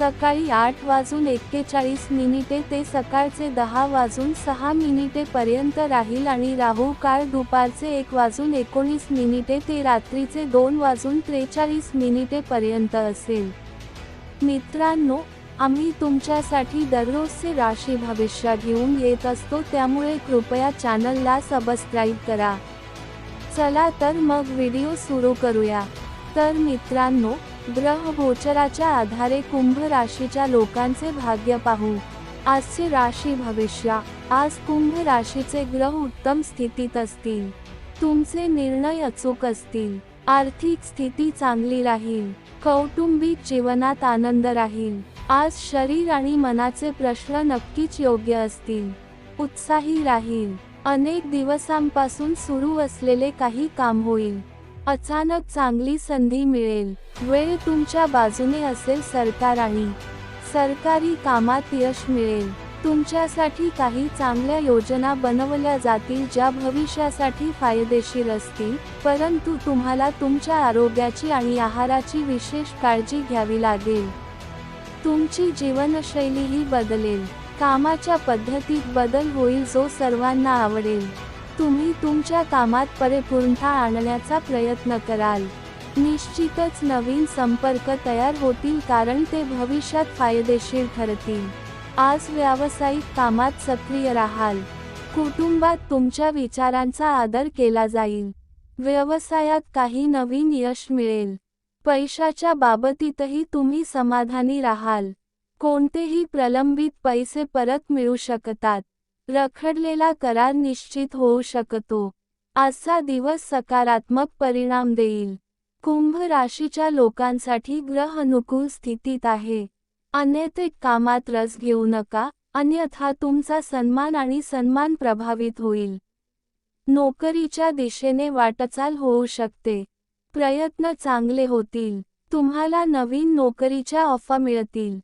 सकाळी आठ वाजून एक्केचाळीस मिनिटे ते सकाळचे दहा वाजून सहा मिनिटे पर्यंत राहील आणि राहू काळ दुपारचे एक वाजून एकोणीस मिनिटे ते रात्रीचे दोन वाजून त्रेचाळीस मिनिटे पर्यंत असेल. मित्रांनो आम्ही तुमच्यासाठी दररोजचे राशी भविष्य घेऊन येत असतो त्यामुळे कृपया चॅनलला सबस्क्राईब करा. चला तर मग व्हिडिओ सुरू करूया. तर मित्रांनो ग्रह गोचराच्या आधारे कुंभ राशीच्या लोकांचे भाग्य पाहू. आजची राशी भविष्य. आज कुंभ राशीचे ग्रह उत्तम स्थितीत असतील. तुमचे निर्णय अचूक असतील. आर्थिक स्थिती चांगली राहील. कौटुंबिक जीवनात आनंद राहील. आज शरीर आणि मनाचे प्रश्न नक्कीच योग्य असतील. उत्साही राहील. अनेक दिवसांपासून सुरू असलेले काही काम होईल. अचानक चांगली संधी मिळेल. वेळ तुमच्या बाजूने असेल सरकारही. सरकारी कामात यश मिळेल. तुमच्यासाठी काही चांगल्या योजना बनवल्या जातील ज्या भविष्यासाठी फायदेशीर असतील परंतु तुम्हाला तुमच्या आरोग्याची आणि आहाराची विशेष काळजी घ्यावी लागेल. तुमची जीवनशैलीही बदलेल. कामाच्या पद्धतीत बदल होईल जो सर्वांना आवडेल. तुम्ही तुमच्या कामात परिपूर्णता आणण्याचा प्रयत्न कराल. निश्चितच नवीन संपर्क तयार होतील कारण ते भविष्यात फायदेशीर ठरतील. आज व्यावसायिक कामात सक्रिय राहाल. कुटुंबात तुमच्या विचारांचा आदर केला जाईल. व्यवसायात काही नवीन यश मिळेल. पैशाच्या बाबतीतही तुम्ही समाधानी राहाल. कोणतेही प्रलंबित पैसे परत मिळू शकतात. रखडलेला करार निश्चित होऊ शकतो. आजचा दिवस सकारात्मक परिणाम देईल. कुंभ राशीच्या लोकांसाठी ग्रह अनुकूल स्थितीत आहे. अनैतिक कामात रस घेऊ नका अन्यथा तुमचा सन्मान आणि सन्मान प्रभावित होईल. नोकरीच्या दिशेने वाटचाल होऊ शकते. प्रयत्न चांगले होतील. तुम्हाला नवीन नोकरीच्या ऑफा मिळतील.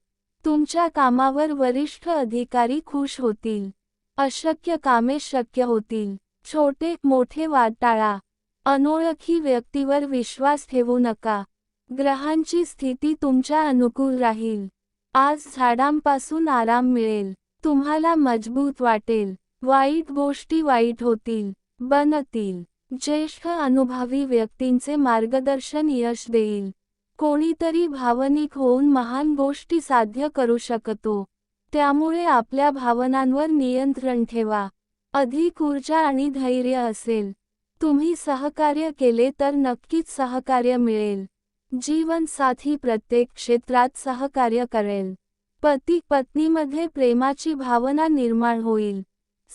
तुमच्या कामावर वरिष्ठ अधिकारी खुश होतील. अशक्य कामे शक्य होतील. छोटे मोठे वाद टाळा अनोळखी व्यक्तीवर विश्वास ठेवू नका. ग्रहांची स्थिती तुमच्या अनुकूल राहील. आज झाडांपासून आराम मिळेल. तुम्हाला मजबूत वाटेल. वाईट गोष्टी वाईट होतील. बनतील. ज्येष्ठ अनुभवी व्यक्तींचे मार्गदर्शन यश देईल. कोणीतरी भावनिक होऊन महान गोष्टी साध्य करू शकतो. त्यामुळे आपल्या भावनांवर नियंत्रण ठेवा. अधिक ऊर्जा आणि धैर्य असेल. तुम्ही सहकार्य केले तर नक्कीच सहकार्य मिळेल. जीवनसाथी प्रत्येक क्षेत्रात सहकार्य करेल. पती पत्नीमध्ये प्रेमाची भावना निर्माण होईल.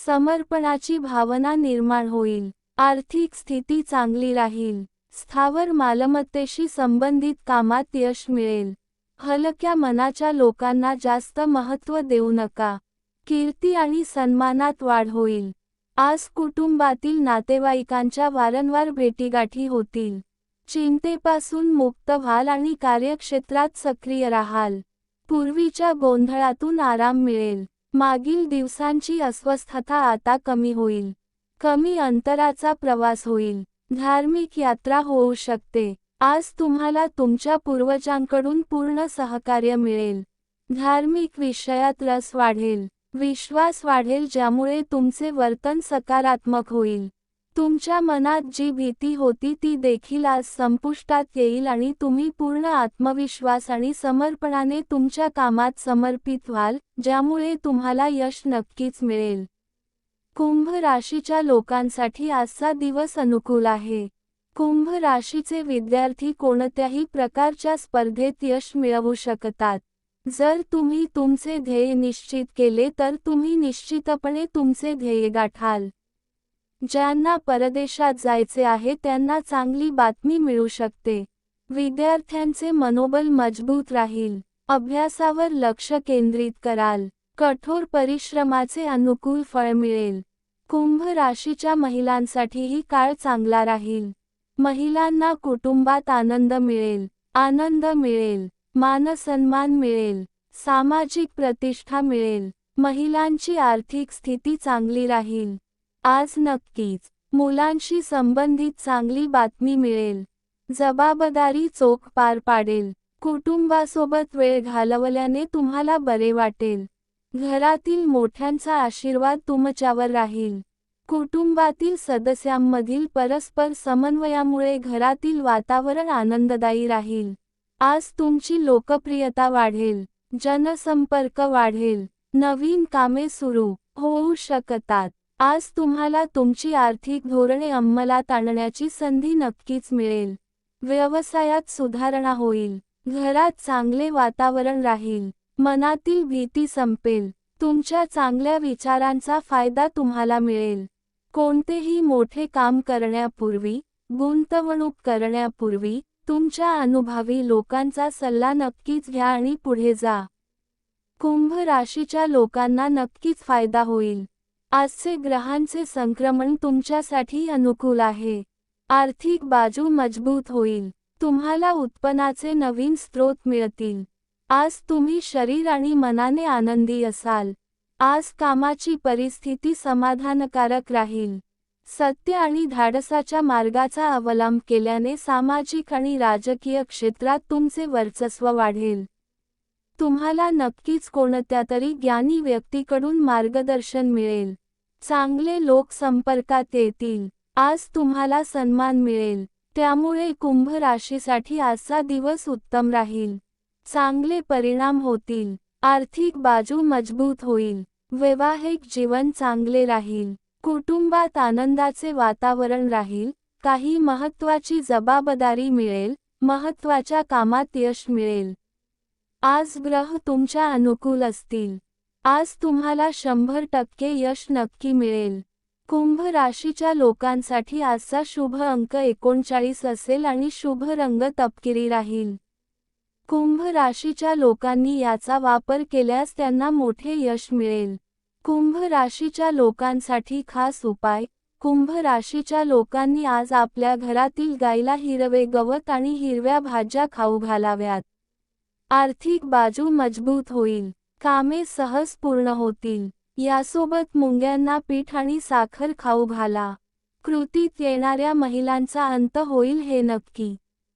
समर्पणाची भावना निर्माण होईल. आर्थिक स्थिती चांगली राहील. स्थावर मालमत्तेशी संबंधित कामात यश मिळेल. हलक्या मनाच्या लोकांना जास्त महत्त्व देऊ नका. कीर्ती आणि सन्मानात वाढ होईल. आज कुटुंबातील नातेवाईकांच्या वारंवार भेटीगाठी होतील. चिंतेपासून मुक्त व्हाल आणि कार्यक्षेत्रात सक्रिय राहाल. पूर्वीच्या गोंधळातून आराम मिळेल. मागील दिवसांची अस्वस्थता आता कमी होईल. कमी अंतराचा प्रवास होईल. धार्मिक यात्रा होऊ शकते. आज तुम्हाला तुमच्या पूर्वजांकडून पूर्ण सहकार्य मिळेल. धार्मिक विषयात रस वाढेल. विश्वास वाढेल ज्यामुळे तुमचे वर्तन सकारात्मक होईल. तुमच्या मनात जी भीती होती ती देखील आज संपुष्टात येईल आणि तुम्ही पूर्ण आत्मविश्वास आणि समर्पणाने तुमच्या कामात समर्पित व्हाल ज्यामुळे तुम्हाला यश नक्कीच मिळेल. कुंभ राशीच्या लोकांसाठी आजचा दिवस अनुकूल आहे. कुंभ राशीचे विद्यार्थी कोणत्याही प्रकारच्या स्पर्धेत यश मिळवू शकतात. जर तुम्ही तुमचे ध्येय निश्चित केले तर तुम्ही निश्चितपणे तुमचे ध्येय गाठाल. ज्यांना परदेशात जायचे आहे त्यांना चांगली बातमी मिळू शकते. विद्यार्थ्यांचे मनोबल मजबूत राहील. अभ्यासावर लक्ष केंद्रित कराल. कठोर परिश्रमाचे अनुकूल फळ मिळेल. कुंभ राशीच्या महिलांसाठीही काळ चांगला राहील. महिलांना कुटुंबात आनंद मिळेल आनंद मिळेल मानसन्मान मिळेल सामाजिक प्रतिष्ठा मिळेल महिलांची आर्थिक स्थिती चांगली राहील. आज नक्कीच मुलांशी संबंधित चांगली बातमी मिळेल. जबाबदारी चोख पार पाडेल. कुटुंबासोबत वेळ घालवल्याने तुम्हाला बरे वाटेल. घरातील मोठ्यांचा आशीर्वाद तुमच्यावर राहील. कुटुंबातील सदस्यांमधील परस्पर समन्वयामुळे घरातील वातावरण आनंददायी राहील. आज तुमची लोकप्रियता वाढेल. जनसंपर्क वाढेल. नवीन कामे सुरू होऊ शकतात. आज तुम्हाला तुमची आर्थिक धोरणे अंमलात आणण्याची संधी नक्कीच मिळेल. व्यवसायात सुधारणा होईल. घरात चांगले वातावरण राहील. मनातील भीती संपेल. तुमच्या चांगल्या विचारांचा फायदा तुम्हाला मिळेल. कोणतेही मोठे काम करण्यापूर्वी गुंतवणूक करण्यापूर्वी तुमच्या अनुभवी लोकांचा सल्ला नक्कीच घ्या आणि पुढे जा. कुंभ राशीच्या लोकांना नक्कीच फायदा होईल. आजचे ग्रहांचे संक्रमण तुमच्यासाठी अनुकूल आहे. आर्थिक बाजू मजबूत होईल. तुम्हाला उत्पन्नाचे नवीन स्रोत मिळतील. आज तुम्ही शरीर आणि मनाने आनंदी असाल. आज कामाची परिस्थिती समाधानकारक राहील. सत्य आणि धाडसाच्या मार्गाचा अवलंब केल्याने सामाजिक आणि राजकीय क्षेत्रात तुमचे वर्चस्व वाढेल. तुम्हाला नक्कीच कोणत्या तरी ज्ञानी व्यक्तीकडून मार्गदर्शन मिळेल. चांगले लोक संपर्कात येतील. आज तुम्हाला सन्मान मिळेल. त्यामुळे कुंभ राशीसाठी आजचा दिवस उत्तम राहील. चांगले परिणाम होतील. आर्थिक बाजू मजबूत होईल. वैवाहिक जीवन चांगले राहील. कुटुंबात आनंदाचे वातावरण राहील. काही महत्त्वाची जबाबदारी मिळेल. महत्त्वाच्या कामात यश मिळेल. आज ग्रह तुमच्या अनुकूल असतील. आज तुम्हाला शंभर टक्के यश नक्की मिळेल. कुंभ राशीच्या लोकांसाठी आजचा शुभ अंक एकोणचाळीस असेल आणि शुभ रंग तपकिरी राहील. कुंभ राशीच्या लोकांनी याचा वापर केल्यास त्यांना मोठे यश मिळेल. कुंभ राशीच्या लोकांसाठी खास उपाय कुंभ राशीच्या लोकांनी आज आपल्या घरातील गाईला हिरवे गवत आणि हिरव्या भाज्या खाऊ घालाव्यात. आर्थिक बाजू मजबूत होईल कामे सहज पूर्ण होतील यासोबत मुंग्यांना पीठ आणि साखर खाऊ घाला. कृतीत येणाऱ्या महिलांचा अंत होईल हे नक्की.